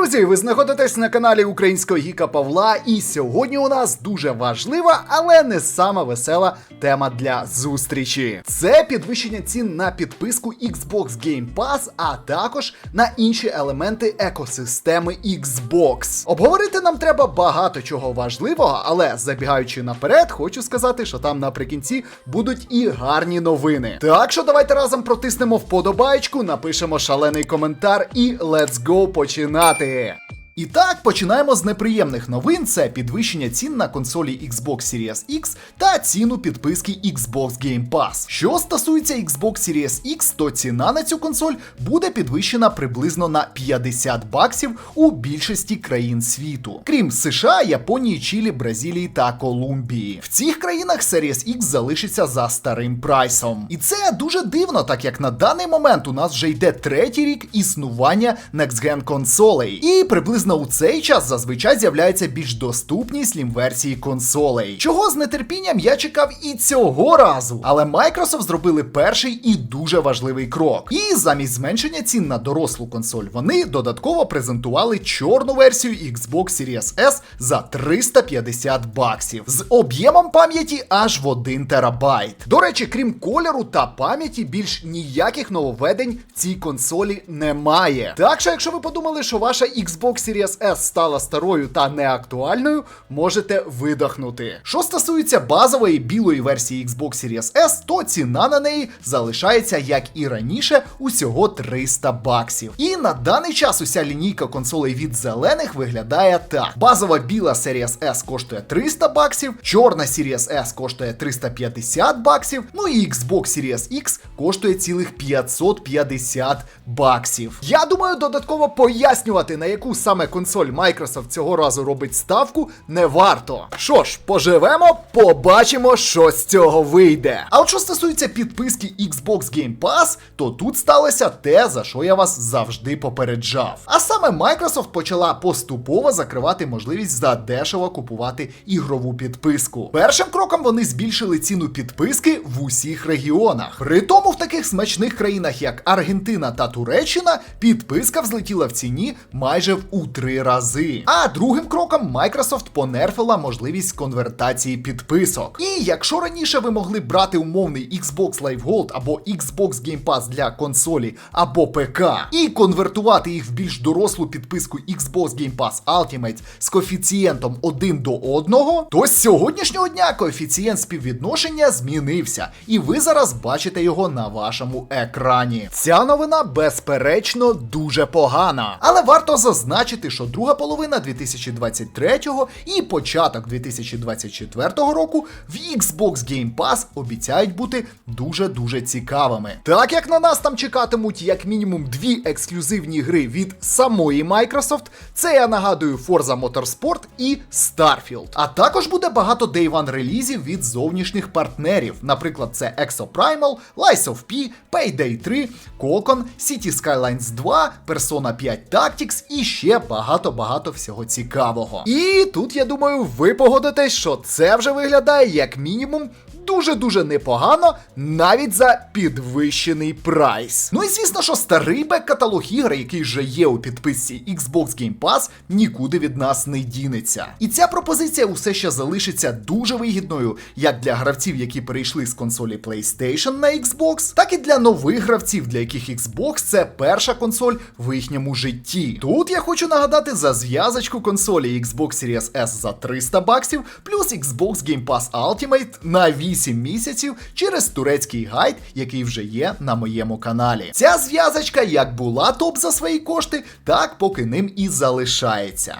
друзі! Ви знаходитесь на каналі Українського Гіка Павла, і сьогодні у нас дуже важлива, але не сама весела тема для зустрічі. Це підвищення цін на підписку Xbox Game Pass, а також на інші елементи екосистеми Xbox. Обговорити нам треба багато чого важливого, але забігаючи наперед, хочу сказати, що там наприкінці будуть і гарні новини. Так що давайте разом протиснемо вподобайку, напишемо шалений коментар і let's go починати. Café. І так, починаємо з неприємних новин: це підвищення цін на консолі Xbox Series X та ціну підписки Xbox Game Pass. Що стосується Xbox Series X, то ціна на цю консоль буде підвищена приблизно на 50 баксів у більшості країн світу, крім США, Японії, Чилі, Бразилії та Колумбії. В цих країнах Series X залишиться за старим прайсом. І це дуже дивно, так як на даний момент у нас вже йде третій рік існування Next Gen консолей. І приблизно у цей час зазвичай з'являються більш доступні слім версії консолей. Чого з нетерпінням я чекав і цього разу. Але Microsoft зробили перший і дуже важливий крок. І замість зменшення цін на дорослу консоль, вони додатково презентували чорну версію Xbox Series S за 350 баксів з об'ємом пам'яті аж в 1 терабайт. До речі, крім кольору та пам'яті, більш ніяких нововведень в цій консолі немає. Так що, якщо ви подумали, що ваша Xbox Series S стала старою та неактуальною, можете видохнути. Що стосується базової білої версії Xbox Series S, то ціна на неї залишається як і раніше, усього 300 баксів. І на даний час уся лінійка консолей від зелених виглядає так: базова біла Series S коштує 300 баксів, чорна Series S коштує 350 баксів, ну і Xbox Series X коштує цілих 550 баксів. Я думаю, додатково пояснювати, на яку саме консоль Microsoft цього разу робить ставку, не варто. Що ж, поживемо, побачимо, що з цього вийде. А от що стосується підписки Xbox Game Pass, то тут сталося те, за що я вас завжди попереджав. А саме Microsoft почала поступово закривати можливість задешево купувати ігрову підписку. Першим кроком вони збільшили ціну підписки в усіх регіонах. При тому в таких смачних країнах, як Аргентина та Туреччина, підписка взлетіла в ціні майже в у три рази. А другим кроком Microsoft понерфила можливість конвертації підписок. І якщо раніше ви могли брати умовний Xbox Live Gold або Xbox Game Pass для консолі або ПК і конвертувати їх в більш дорослу підписку Xbox Game Pass Ultimate з коефіцієнтом 1 до 1, то з сьогоднішнього дня коефіцієнт співвідношення змінився, і ви зараз бачите його на вашому екрані. Ця новина, безперечно, дуже погана, але варто зазначити, що друга половина 2023 і початок 2024 року в Xbox Game Pass обіцяють бути дуже-дуже цікавими. Так як на нас там чекатимуть як мінімум дві ексклюзивні гри від самої Microsoft, це я нагадую Forza Motorsport і Starfield. А також буде багато Day One релізів від зовнішніх партнерів. Наприклад, це Exoprimal, Lies of P, Payday 3, Kokon, City Skylines 2, Persona 5 Tactics і ще багато-багато всього цікавого. І тут я думаю, ви погодитесь, що це вже виглядає як мінімум. Дуже-дуже непогано, навіть за підвищений прайс. Ну і звісно, що старий бек-каталог ігор, який вже є у підписці Xbox Game Pass, нікуди від нас не дінеться. І ця пропозиція усе ще залишиться дуже вигідною як для гравців, які перейшли з консолі PlayStation на Xbox, так і для нових гравців, для яких Xbox це перша консоль в їхньому житті. Тут я хочу нагадати за зв'язочку консолі Xbox Series S за 300 баксів, плюс Xbox Game Pass Ultimate на 8 місяців через турецький гайд, який вже є на моєму каналі. Ця зв'язочка як була топ за свої кошти, так поки ним і залишається.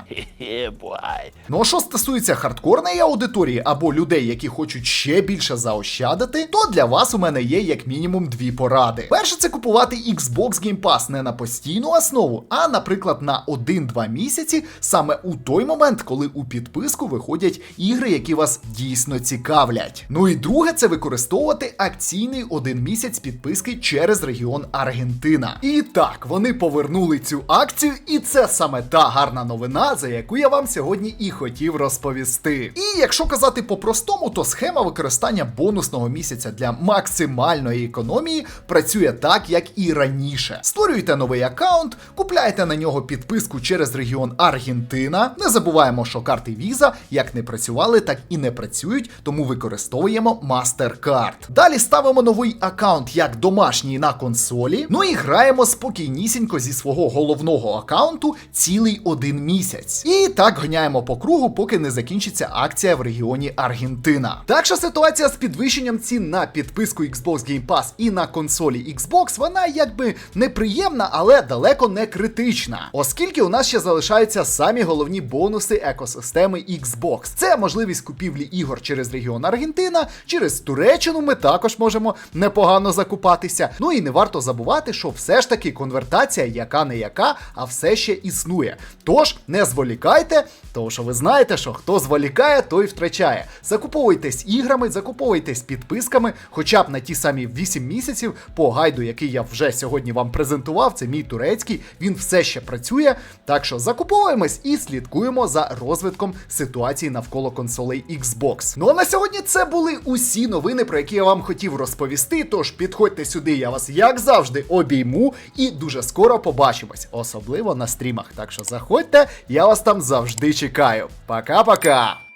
Ну а що стосується хардкорної аудиторії або людей, які хочуть ще більше заощадити, то для вас у мене є як мінімум дві поради. Перше, це купувати Xbox Game Pass не на постійну основу, а, наприклад, на 1-2 місяці, саме у той момент, коли у підписку виходять ігри, які вас дійсно цікавлять. Ну і друге, це використовувати акційний один місяць підписки через регіон Аргентина. І так, вони повернули цю акцію, і це саме та гарна новина, за яку я вам сьогодні і хотів розповісти. І якщо казати по-простому, то схема використання бонусного місяця для максимальної економії працює так, як і раніше. Створюєте новий аккаунт, купляєте на нього підписку через регіон Аргентина. Не забуваємо, що карти Visa як не працювали, так і не працюють, тому використовуємо MasterCard. Далі ставимо новий аккаунт як домашній на консолі. Ну і граємо спокійнісінько зі свого головного аккаунту цілий один місяць. І так ганяємо по кругу, поки не закінчиться акція в регіоні Аргентина. Так ситуація з підвищенням цін на підписку Xbox Game Pass і на консолі Xbox, вона якби неприємна, але далеко не критична. Оскільки у нас ще залишаються самі головні бонуси екосистеми Xbox. Це можливість купівлі ігор через регіон Аргентина, через Туреччину ми також можемо непогано закупатися. Ну і не варто забувати, що все ж таки конвертація, яка не яка, а все ще існує. Тож не зволікайте, тому що ви знаєте, що хто зволікає, той втрачає. Закуповуйтесь іграми, закуповуйтесь підписками, хоча б на ті самі 8 місяців по гайду, який я вже сьогодні вам презентував. Це мій турецький, він все ще працює. Так що закуповуємось і слідкуємо за розвитком ситуації навколо консолей Xbox. Ну а на сьогодні це були усі новини, про які я вам хотів розповісти. Тож підходьте сюди, я вас як завжди обійму і дуже скоро побачимось, особливо на стрімах. Так що заходьте, я вас там завжди чекаю. Пока-пока!